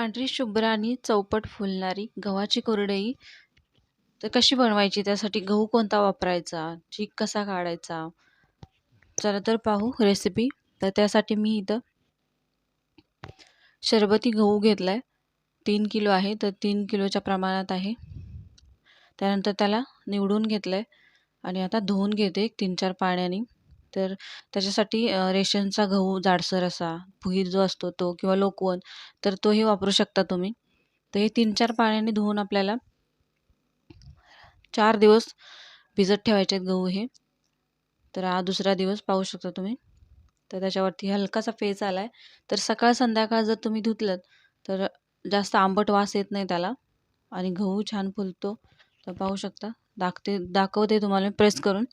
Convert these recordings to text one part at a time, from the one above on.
पांढरी शुभ्र आणि चौपट फुलणारी गव्हाची कोरडई तर कशी बनवायची? त्यासाठी गहू कोणता वापरायचा? चीक कसा काढायचा? चला तर पाहू रेसिपी तर त्यासाठी मी इथं शरबती गहू घेतला आहे तीन किलो आहे. तर तीन किलोच्या प्रमाणात आहे. त्यानंतर त्याला निवडून घेतलं आहे आणि आता धुवून घेते तीन चार पाण्याने. तर त्याच्यासाठी रेशनचा गहू जाडसर असा भुईर जो असतो तो किंवा लोकवन तर तोही वापरू शकता तुम्ही. तर हे तीन चार पाण्याने धुवून आपल्याला चार दिवस भिजत ठेवायचे आहेत गहू हे. तर हा दुसरा दिवस पाहू शकता तुम्ही. तर त्याच्यावरती हलकासा फेस आला आहे तर सकाळ संध्याकाळ जर तुम्ही धुतलं तर जास्त आंबट वास येत नाही त्याला आणि गहू छान फुलतो. तर पाहू शकता. दाखते दाखवते तुम्हाला प्रेस करून.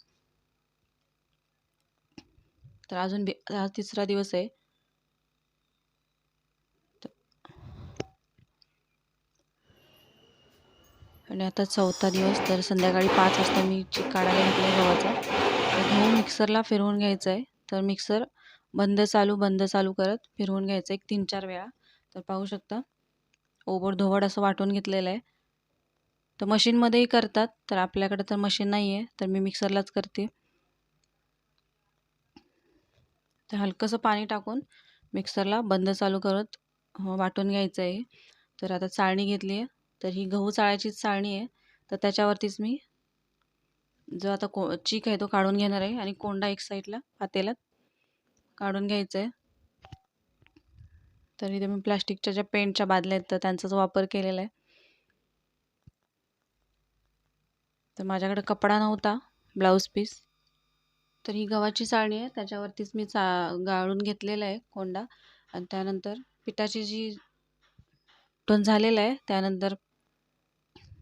तर अजून हा तिसरा दिवस आहे. आणि आता चौथा दिवस तर संध्याकाळी पाच वाजता मी चिक काढायला घेतला गव्हाचा. गहू मिक्सरला फिरवून घ्यायचा आहे. तर मिक्सर बंद चालू बंद चालू करत फिरवून घ्यायचं एक तीन चार वेळा. तर पाहू शकता ओबड धोबड असं वाटून घेतलेलं आहे. तर मशीनमध्येही करतात तर आपल्याकडे तर मशीन नाही आहे तर मी मिक्सरलाच करते. तर हलकंसं पाणी टाकून मिक्सरला बंद चालू करत वाटून घ्यायचं आहे तर आता चाळणी घेतली आहे. तर ही गहू चाळायचीच चाळणी आहे. तर त्याच्यावरतीच मी जो आता को चीक आहे तो काढून घेणार आहे आणि कोंडा एक साईडला पातेल्यात काढून घ्यायचं आहे तर इथे मी प्लास्टिकच्या ज्या पेंटच्या बादल्या आहेत तर त्यांचाच वापर केलेला आहे. तर माझ्याकडे कपडा नव्हता ब्लाऊज पीस. तर ही गव्हाची चाळणी आहे. त्याच्यावरतीच मी चा गाळून घेतलेला आहे कोंडा. आणि त्यानंतर पिठाची जी टोन झालेला आहे त्यानंतर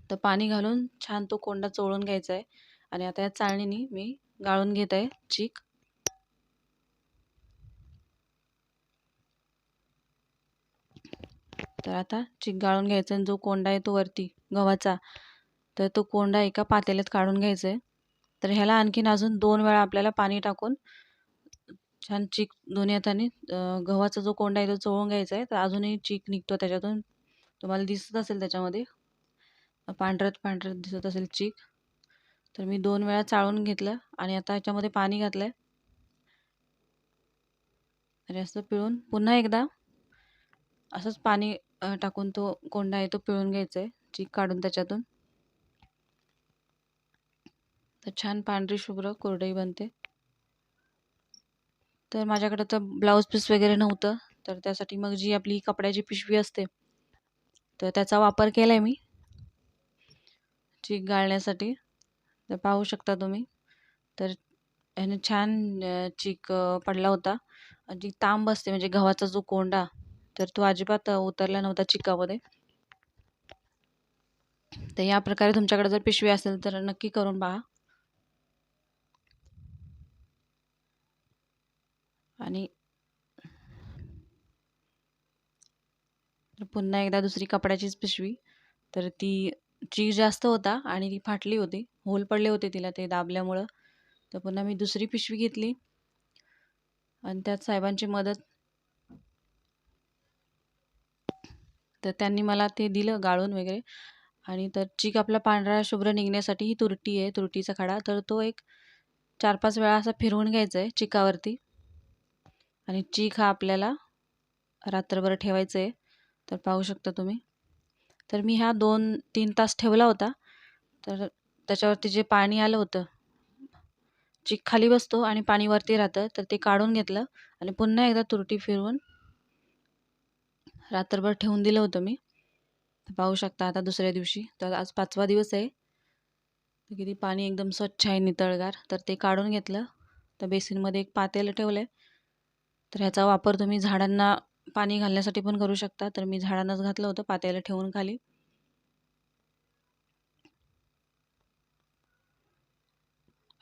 तर पाणी घालून छान तो कोंडा चोळून घ्यायचा आहे. आणि आता या चाळणीने मी गाळून घेत आहे चीक. तर आता चीक गाळून घ्यायचा आणि जो कोंडा आहे तो वरती गव्हाचा तर तो कोंडा एका पातेल्यात काढून घ्यायचा आहे. तर ह्याला आणखीन अजून दोन वेळा आपल्याला पाणी टाकून छान चीक दोन्ही हाताने गव्हाचा जो कोंडा आहे तो चोळून घ्यायचा आहे. तर अजूनही चीक निघतो त्याच्यातून. तुम्हाला दिसत असेल त्याच्यामध्ये. पांढरत पांढरत दिसत असेल चीक. तर मी दोन वेळा चाळून घेतलं आणि आता याच्यामध्ये पाणी घातलं आहे आणि असं पिळून पुन्हा एकदा असंच पाणी टाकून तो कोंडा आहे तो पिळून घ्यायचा आहे. चीक काढून त्याच्यातून. तर छान पांढरी शुभ्र कोरडई बनते. तर माझ्याकडे तर ब्लाऊज पीस वगैरे नव्हतं तर त्यासाठी मग जी आपली कपड्याची पिशवी असते तर त्याचा वापर केला आहे मी. चीक गाळण्यासाठी तर पाहू शकता तुम्ही. तर ह्याने छान चीक पडला होता. जी तांब असते म्हणजे गव्हाचा जो कोंडा तर तो अजिबात उतरला नव्हता चिकामध्ये. तर या प्रकारे तुमच्याकडे जर पिशवी असेल तर नक्की करून पहा. आणि पुन्हा एकदा दुसरी कपड्याचीच पिशवी. तर ती चीक जास्त होता आणि ती फाटली होती. होल पडले होते तिला ते दाबल्यामुळं. तर पुन्हा मी दुसरी पिशवी घेतली. आणि त्यात साहेबांची मदत. तर त्यांनी मला ते दिलं गाळून वगैरे. आणि तर चीक आपला पांढरा शुभ्र निघण्यासाठी ही तुरटी आहे तुरटीचा खडा. तर तो एक चार पाच वेळा असा फिरवून घ्यायचा आहे चिकावरती. आणि चीक हा आपल्याला रात्रभर ठेवायचं आहे तर पाहू शकता तुम्ही. तर मी हा दोन तीन तास ठेवला होता. तर त्याच्यावरती जे पाणी आलं होतं चीक खाली बसतो आणि पाणी वरती राहतं. तर ते काढून घेतलं आणि पुन्हा एकदा तुरटी फिरवून रात्रभर ठेवून दिलं होतं मी. पाहू शकता आता दुसऱ्या दिवशी. तर आज पाचवा दिवस आहे. तर किती पाणी एकदम स्वच्छ आहे नितळगार. तर ते काढून घेतलं. तर बेसिनमध्ये एक पातेलं ठेवलं आहे तर ह्याचा वापर तुम्ही झाडांना पाणी घालण्यासाठी पण करू शकता. तर मी झाडांनाच घातलं होतं पात्याला ठेवून खाली.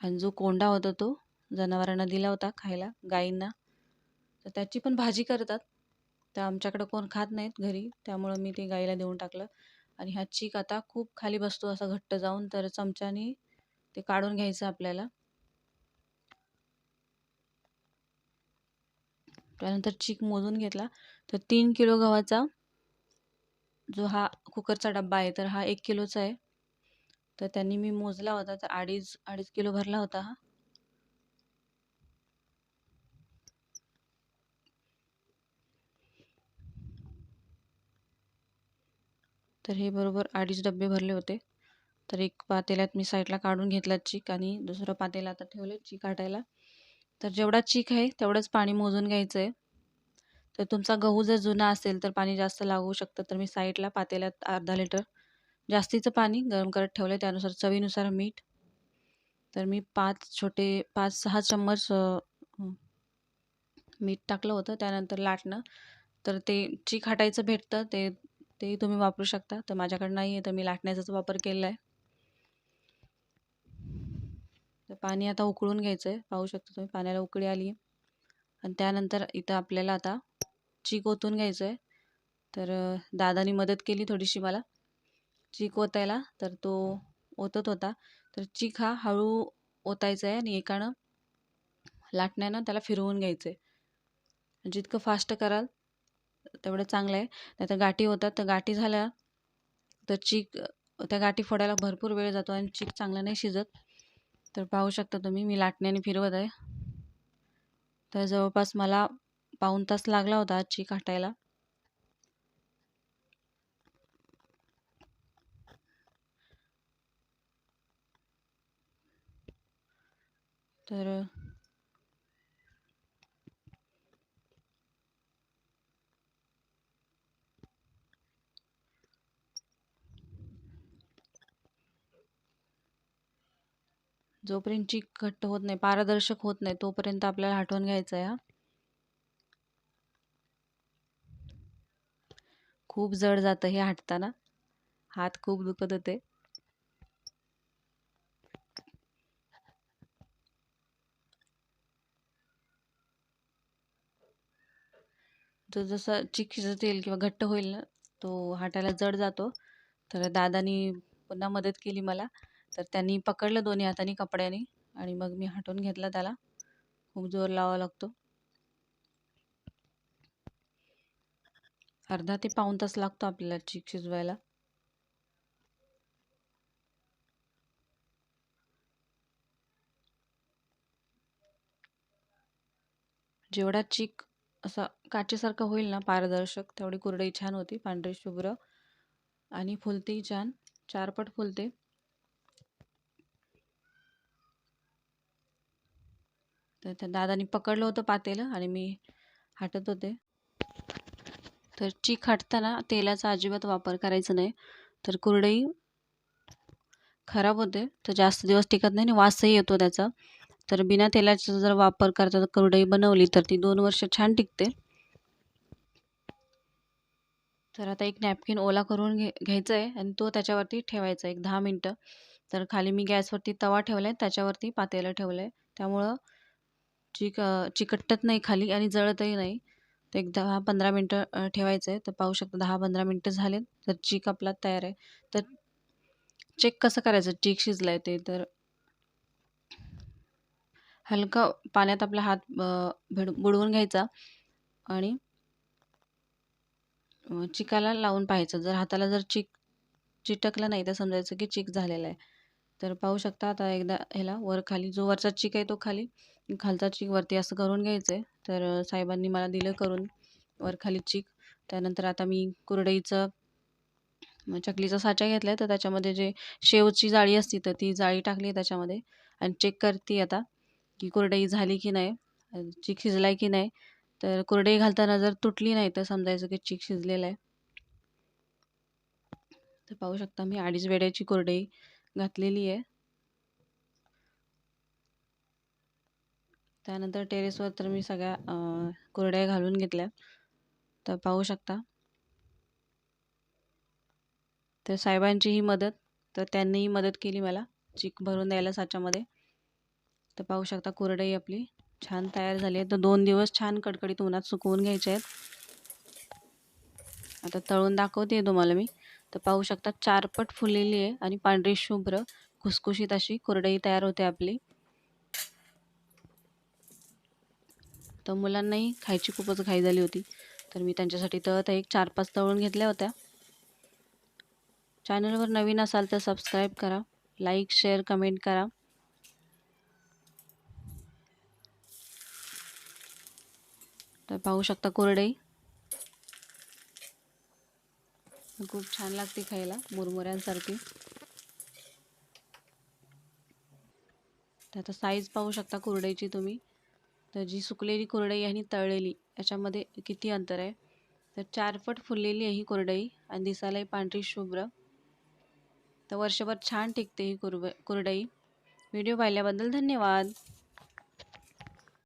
आणि जो कोंडा होता तो जनावरांना दिला होता खायला गाईंना तर त्याची पण भाजी करतात. तर आमच्याकडं कोण खात नाहीत घरी त्यामुळं मी ते गाईला देऊन टाकलं. आणि हा चीक आता खूप खाली बसतो असा घट्ट जाऊन तर चमच्याने ते काढून घ्यायचं आपल्याला. त्यानंतर चीक मोजून घेतला. तर तीन किलो गव्हाचा जो हा कुकरचा डब्बा आहे तर हा एक किलोचा आहे. तर त्यांनी मी मोजला होता तर अडीच अडीच किलो भरला होता हा. तर हे बरोबर अडीच डबे भरले होते. तर एक पातेल्यात मी साईडला काढून घेतला चीक आणि दुसरं पातेला आता ठेवलं चीक आटायला. तर जेवढा चीक आहे तेवढंच पाणी मोजून घ्यायचं आहे तर तुमचा गहू जर जुना असेल तर पाणी जास्त लागू शकतं. तर मी साईडला पातेल्यात अर्धा लिटर जास्तीचं पाणी गरम करत ठेवलं आहे त्यानुसार चवीनुसार मीठ. तर मी पाच छोटे पाच सहा चम्मच मीठ टाकलं होतं. त्यानंतर लाटणं. तर ते चीक हटायचं भेटतं. ते तेही तुम्ही वापरू शकता. तर माझ्याकडे नाही आहे तर मी लाटण्याचाच वापर केला आहे तर पाणी आता उकळून घ्यायचं आहे पाहू शकता तुम्ही पाण्याला उकळी आली आणि त्यानंतर इथं आपल्याला आता चीक ओतून घ्यायचं आहे तर दादानी मदत केली थोडीशी मला. चीक ओतायला तर तो ओतत होता. तर चीक हा हळू ओतायचा आहे आणि एकानं लाटण्यानं त्याला फिरवून घ्यायचं आहे जितकं फास्ट कराल तेवढं चांगलं आहे नाही तर गाठी होतात तर गाठी झाल्या तर चीक त्या गाठी फोडायला भरपूर वेळ जातो आणि चीक चांगला नाही शिजत. तर पाहू शकता तुम्ही मी लाटण्याने फिरवत आहे. तर जवळपास मला पाऊण तास लागला होता आजची काटायला. तर जोपर्यंत चीक घट्ट होत नाही पारदर्शक होत नाही तोपर्यंत आपल्याला हटवून घ्यायचं आहे हा. खूप जड जातं हे हटताना. हात खूप दुखत होते. तो जसा चिक शिजत येईल किंवा घट्ट होईल ना तो हाटायला जड जातो. तर दादानी पुन्हा मदत केली मला. तर त्यांनी पकडलं दोन्ही हाताने कपड्याने आणि मग मी हटवून घेतला त्याला. खूप जोर लावावा लागतो. अर्धा ते पाऊण तास लागतो आपल्याला चीक शिजवायला. जेवढा चीक असा काचेसारखा होईल ना पारदर्शक तेवढी कुरडई छान होती पांढरी शुभ्र आणि फुलतेही छान चारपट फुलते. तर त्या दादानी पकडलं होतं पातेलं आणि मी हाटत होते. तर चीक हाटताना तेलाचा अजिबात वापर करायचा नाही. तर कुरडई खराब होते. तर जास्त दिवस टिकत नाही आणि वासही येतो त्याचा. तर बिना तेलाचा जर वापर करता कुरडई बनवली तर ती दोन वर्ष छान टिकते. तर आता एक नॅपकिन ओला करून घे घ्यायचा आहे आणि तो त्याच्यावरती ठेवायचा एक दहा मिनटं. तर खाली मी गॅसवरती तवा ठेवला आहे त्याच्यावरती पातेलं ठेवलं आहे त्यामुळं चिक चिकटत नाही खाली आणि जळतही नाही. तर एक दहा पंधरा मिनटं ठेवायचं आहे. तर पाहू शकता दहा पंधरा मिनटं झाले तर चीक आपला तयार आहे. तर चेक कसं करायचं? चीक शिजला आहे ते तर हलका पाण्यात आपला हात भिड बुडवून घ्यायचा आणि चिकाला लावून पाहायचं. जर हाताला जर चिक चिटकलं नाही तर समजायचं की चिक झालेला आहे. तर पाहू शकता आता एकदा ह्याला वर खाली जो वरचा चिक आहे तो खाली. खालचा चीक वरती असं करून घ्यायचं आहे तर साहेबांनी मला दिलं करून वर खाली त्यानंतर आता मी कुरडईचं चकलीचा साचा घेतला आहे तर त्याच्यामध्ये जे शेवची जाळी असती तर ती जाळी टाकली आहे त्याच्यामध्ये. आणि चेक करते आता की कुरडई झाली की नाही चीक शिजला की नाही. तर कुरडई घालताना जर तुटली नाही तर समजायचं की चीक शिजलेलं आहे. तर पाहू शकता मी अडीच वेड्याची कुरडई घातलेली आहे. त्यानंतर टेरेसवर तर मी सगळ्या कुरड्या घालून घेतल्या. तर पाहू शकता. तर साहेबांची ही मदत तर त्यांनीही मदत केली मला. चिक भरून द्यायला साच्यामध्ये. तर पाहू शकता कुरडई आपली छान तयार झाली आहे. तर दोन दिवस छान कडकडीत उन्हात सुकवून घ्यायचे आहेत. आता तळून दाखवते तुम्हाला मी. तर पाहू शकता चारपट फुललेली आहे आणि पांढरी शुभ्र खुसखुशीत अशी कुरडई तयार होते आपली. तर मुलांनाही खायची खूपच घाई झाली होती. तर मी त्यांच्यासाठी तळत एक चार पाच तळून घेतल्या होत्या. चॅनलवर नवीन असाल तर सबस्क्राईब करा लाईक शेअर कमेंट करा. तर पाहू शकता कोरडई. खूप छान लागते खायला मुरमुऱ्यांसारखी. तर आता साईज पाहू शकता कुरडईची तुम्ही. तर जी सुकलेली कुरडई आणि तळलेली याच्यामध्ये किती अंतर आहे? तर चार फट फुललेली आहे ही कुरडई आणि दिसायलाही पांढरी शुभ्र. तर वर्षभर छान टिकते ही कुरब कुरडई. व्हिडिओ पाहिल्याबद्दल धन्यवाद.